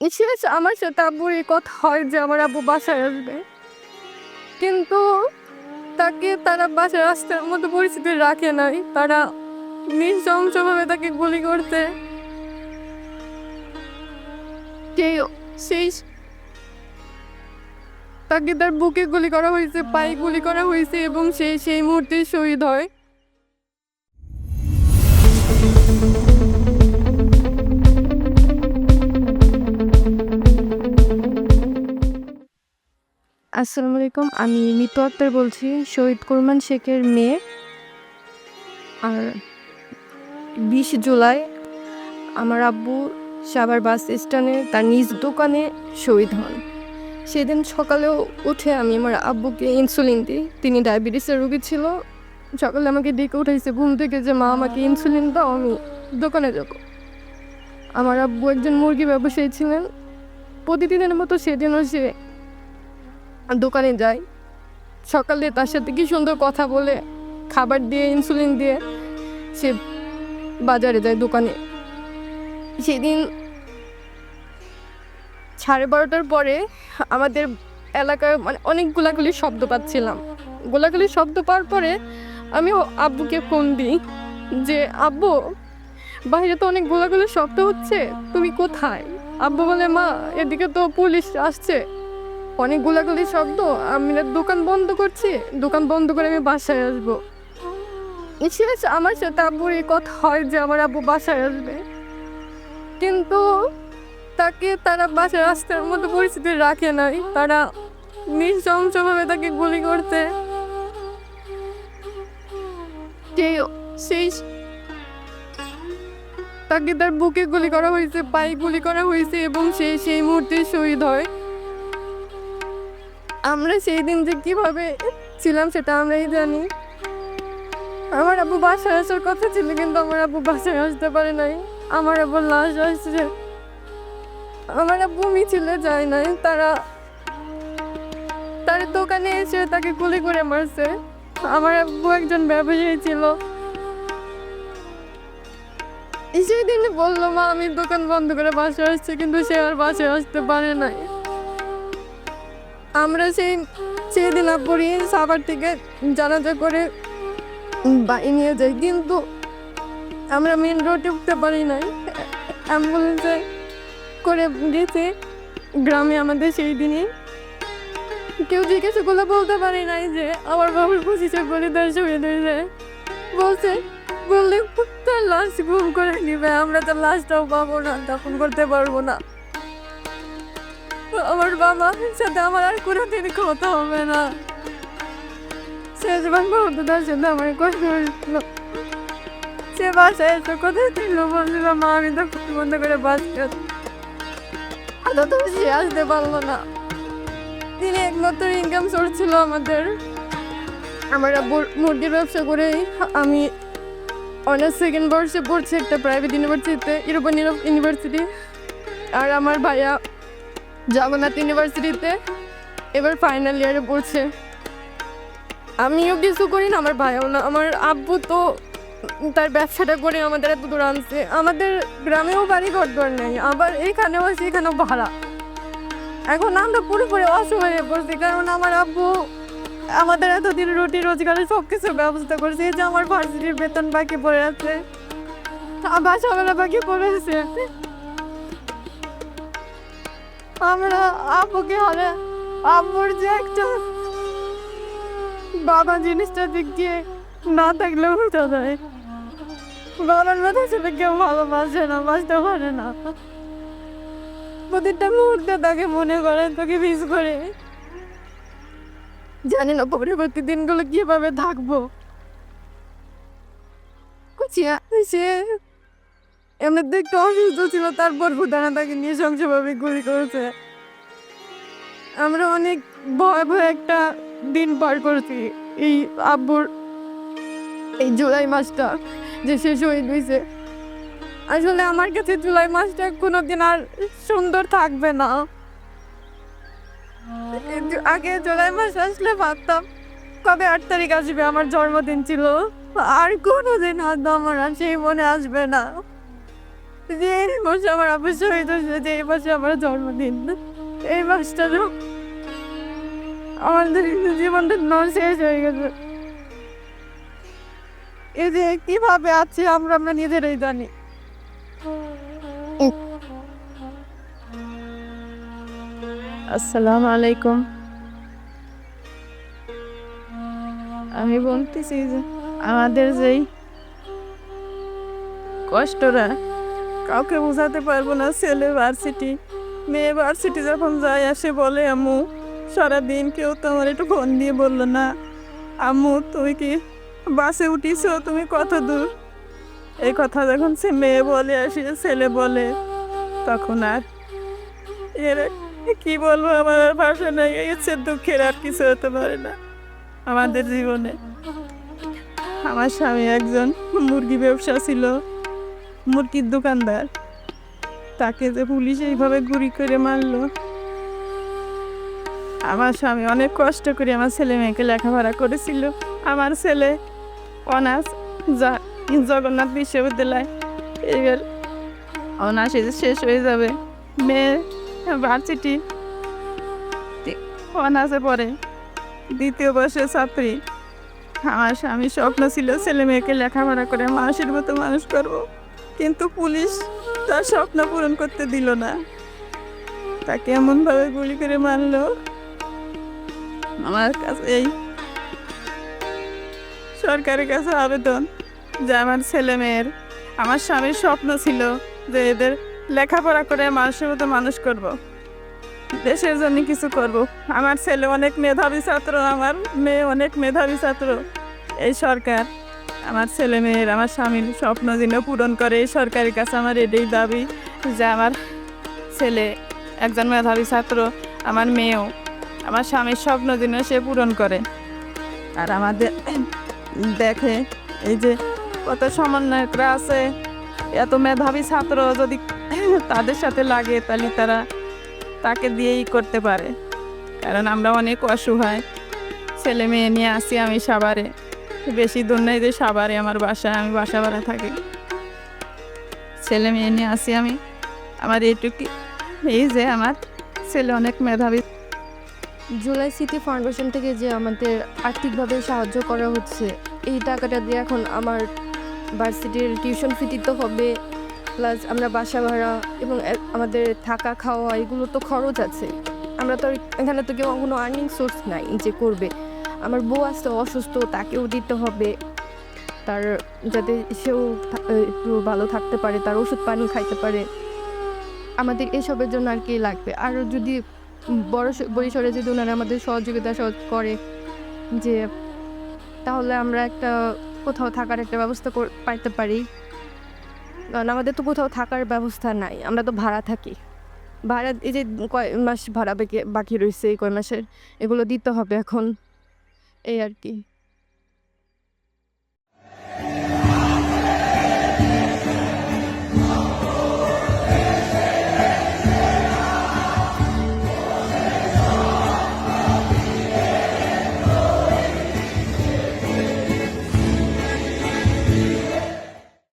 শেষ আমার সাথে আব্বুর এই কথা হয় যে আমার আব্বু বাসায় আসবে। কিন্তু তাকে তারা বাসায় রাস্তার মতো পরিস্থিতি রাখে নাই। তারা নৃশংসভাবে তাকে গুলি করতে সেই তাকে তার বুকে গুলি করা হয়েছে, পায়ে গুলি করা হয়েছে এবং সে সেই মুহূর্তে শহীদ হয়। আসসালামু আলাইকুম, আমি মিতু আক্তার বলছি, শহীদ কুরমান শেখের মেয়ে। আর বিশ জুলাই আমার আব্বু সাভার বাস স্ট্যান্ডে তার নিজ দোকানে শহীদ হন। সেদিন সকালেও উঠে আমি আমার আব্বুকে ইনসুলিন দিই। তিনি ডায়াবেটিসের রোগী ছিল। সকালে আমাকে ডেকে উঠাইছে, ঘুম থেকে যে, মা, আমাকে ইনসুলিন দাও, আমি দোকানে যাব। আমার আব্বু একজন মুরগি ব্যবসায়ী ছিলেন। প্রতিদিনের মতো সেদিনও সে দোকানে যাই। সকালে তার সাথে কি সুন্দর কথা বলে, খাবার দিয়ে ইনসুলিন দিয়ে সে বাজারে যায় দোকানে। সেদিন সাড়ে বারোটার পরে আমাদের এলাকায় মানে অনেক গোলাগুলি শব্দ পাচ্ছিলাম। গোলাগুলি শব্দ পাওয়ার পরে আমি আব্বুকে ফোন দিই যে, আব্বু, বাইরে তো অনেক গোলাগুলি শব্দ হচ্ছে, তুমি কোথায়? আব্বু বলে, মা, এদিকে তো পুলিশ আসছে। অনেক গোলাগুলি শব্দ, আমি দোকান বন্ধ করছি, দোকান বন্ধ করে আমি বাসায় আসব। আমার সাথে আব্বুর এই কথা হয় যে আমার আব্বু বাসায় আসবে। কিন্তু তাকে তারা বাসায় রাস্তার মতো পরিস্থিতি রাখে নাই। তারা নৃশংসভাবে তাকে গুলি করতে। সেই তাকে তার বুকে গুলি করা হয়েছে, পায়ে গুলি করা হয়েছে এবং সে সেই মুহূর্তে শহীদ হয়। আমরা সেই দিন যে কীভাবে ছিলাম সেটা আমরাই জানি। আমার আব্বু বাসায় আসার কথা ছিল, কিন্তু আমার আব্বু বাসায় আসতে পারে নাই। আমার আব্বু লাশ আসছে। আমার আব্বু মিছিলে যায় নাই। তারা, তার দোকানে এসে তাকে গুলি করে মারছে। আমার আব্বু একজন ব্যবসায়ী ছিল। সেই দিন বলল, মা, আমি দোকান বন্ধ করে বাসায় আসছি, কিন্তু সে আর বাসায় আসতে পারে নাই। আমরা সেই সেদিন আব্বুরি সাবার থেকে জানাজা করে বাড়ি নিয়ে যাই। কিন্তু আমরা মেন রোডে উঠতে পারি নাই। অ্যাম্বুলেন্সে করে গেছে। গ্রামে আমাদের সেই দিনই কেউ জিজ্ঞেস করলে বলতে পারি নাই যে, আমার বাবার পঁচিশে বলে তার হয়েছে বলছে, বললে, তার লাশ গুম করে নিবে, আমরা তার লাশটাও পাবো না তখন করতে পারব না। আমার বাবার সাথে আমার আর কোনোদিন কথা হবে না। শেষবার বলতো তার সাথে আমার কথা হয়েছিল। সে বাসায় এসে কোথায় ছিল বলছিল, মা, আমি তো বন্ধ করে বাস আদৌ তো সে আসতে পারল না। তিনি একমাত্র ইনকাম সোর্স ছিল আমাদের। আমরা মুরগির ব্যবসা করেই আমি অনার্স সেকেন্ড বর্ষে পড়ছি একটা প্রাইভেট ইউনিভার্সিটিতে ইউরোপিয়ান ইউনিভার্সিটি আর আমার ভাইয়া জগন্নাথ ইউনিভার্সিটিতে এবার ফাইনাল ইয়ারে পড়ছে। আমিও কিছু করি না, আমার ভাইও না, আমার আব্বু তো তার ব্যবসাটা করে আমাদের এত দূর আনছে। আমাদের গ্রামেও বাড়ি ঘর দর নেই, আবার এইখানেও সেখানেও ভাড়া। এখন আমরা পুরোপুরি অসহায় হয়ে পড়ছি, কারণ আমার আব্বু আমাদের এতদিন রুটি, রোজগারের সব কিছু ব্যবস্থা করেছে যে আমার ভার্সিটির বেতন বাকি পড়ে আছে। বাসাবেলা বাকি পড়েছে আমরা আব্বুকে হলে আব্বুর যে একটা বাবা জিনিসটা দিক দিয়ে না থাকলেও হতে যায় বাবার মতো ছেলে কেউ ভালোবাসে না, বাসতে পারে না। প্রতিটা মুহূর্তে তাকে মনে করে, তোকে মিস করে। জানি না পরবর্তী দিনগুলো কীভাবে থাকব। সে এমনিতে একটু অসুস্থ ছিল, তারপর ভুতানা তাকে নিয়ে নৃশংসভাবে গুলি করেছে। আমরা অনেক ভয় ভয় একটা দিন পার করছি। এই আব্বুর এই জুলাই মাসটা যে সে শহীদ হয়েছে। আসলে আমার কাছে জুলাই মাসটা কোনো দিন আর সুন্দর থাকবে না। আগে জুলাই মাস আসলে ভাবতাম, কবে আট তারিখ আসবে? আমার জন্মদিন ছিল। আর কোনো দিন হয়তো আমার আর সেই মনে আসবে না। এই মাসে আমার আব্বু শহীদ হয়েছে এই মাসে আমার জন্মদিন, এই মাসটা তো আমাদের জীবনটা ন শেষ হয়ে গেছে। এই যে কীভাবে আছি আমরা আমরা নিজেরাই জানি। আসসালামু আলাইকুম। আমি বলতেছি যে আমাদের যেই কষ্টটা কাউকে বোঝাতে পারব না, ছেলে ভার্সিটি মেয়ে ভার্সিটি যখন যায় আসে বলে, আম্মু, সারাদিন কেউ তো আমার একটু ফোন দিয়ে বলল না। আম্মু, তুমি কি বাসে উঠিছো? তুমি কত দূর? এই কথা যখন সে মেয়ে বলে আসে, ছেলে বলে, তখন আর এর কি বলব, আমার আর ভাষা নেই। এসে দুঃখের আর কিছু হতে পারে না আমাদের জীবনে। আমার স্বামী একজন মুরগি ব্যবসা ছিল। মুরগির দোকানদার। তাকে যে পুলিশ এইভাবে গুলি করে মারলো। আমার স্বামী অনেক কষ্ট করে আমার ছেলে মেয়েকে লেখাপড়া করেছিল। আমার ছেলে অনার্স যা- জগন্নাথ বিশ্ববিদ্যালয়। এবার অনার্স শেষ হয়ে যাবে, মেয়ে ভার্সিটি অনার্সে পড়ে। দ্বিতীয় বর্ষের ছাত্রী। আমার স্বামীর স্বপ্ন ছিল ছেলে মেয়েকে লেখাপড়া করে মানুষের মতো মানুষ করব। কিন্তু পুলিশ তার স্বপ্ন পূরণ করতে দিল না তাকে এমনভাবে গুলি করে মারলো, আমার কাছে এই সরকারের কাছে আবেদন যে আমার ছেলে মেয়ের, আমার স্বামীর স্বপ্ন ছিল যে এদের লেখাপড়া করে মানুষের মতো মানুষ করব। দেশের জন্য কিছু করব। আমার ছেলে অনেক মেধাবী ছাত্র, আমার মেয়ে অনেক মেধাবী ছাত্র এই সরকার আমার ছেলে মেয়ের আমার স্বামীর স্বপ্ন যেন পূরণ করে। সরকারের কাছে আমার এটাই দাবি যে আমার ছেলে একজন মেধাবী ছাত্র, আমার মেয়েও আমার স্বামীর স্বপ্ন যেন সে পূরণ করে। আর আমাদের দেখে এই যে কত সমন্বয়করা আছে, এত মেধাবী ছাত্র যদি তাদের সাথে লাগে তাহলে তারা তাকে দিয়েই করতে পারে। কারণ আমরা অনেক অসহায় ছেলে মেয়ে নিয়ে আসি আমি সাভারে বেশি দূর নেই যে সাভারে আমার বাসায় আমি বাসা ভাড়া থাকি। ছেলে মেয়ে নিয়ে আসি আমি। আমার এইটুকু। এই যে আমার ছেলে অনেক মেধাবী। জুলাই সিটি ফাউন্ডেশন থেকে যে আমাদের আর্থিকভাবে সাহায্য করা হচ্ছে, এই টাকাটা দিয়ে এখন আমার ভার্সিটির টিউশন ফি দিতে হবে, প্লাস আমরা বাসা ভাড়া এবং আমাদের থাকা খাওয়া, এগুলো তো খরচ আছে। আমরা তো এখানে তো কেউ কোনো আর্নিং সোর্স নাই যে করবে। আমার বউ আসতে অসুস্থ, তাকেও দিতে হবে। তার যাতে সেও একটু ভালো থাকতে পারে, তার ওষুধ পানি খাইতে পারে। আমাদের এসবের জন্য আর কি লাগবে। আর যদি বড় পরিসরে যদি ওনারা আমাদের সহযোগিতা সহ, করে, যে তাহলে আমরা একটা কোথাও থাকার একটা ব্যবস্থা পাইতে পারি। কারণ আমাদের তো কোথাও থাকার ব্যবস্থা নাই, আমরা তো ভাড়া থাকি। ভাড়া, এই যে কয়, মাস ভাড়া বাকি রয়েছে এই কয় মাসের, এগুলো দিতে হবে এখন। এই আর কি।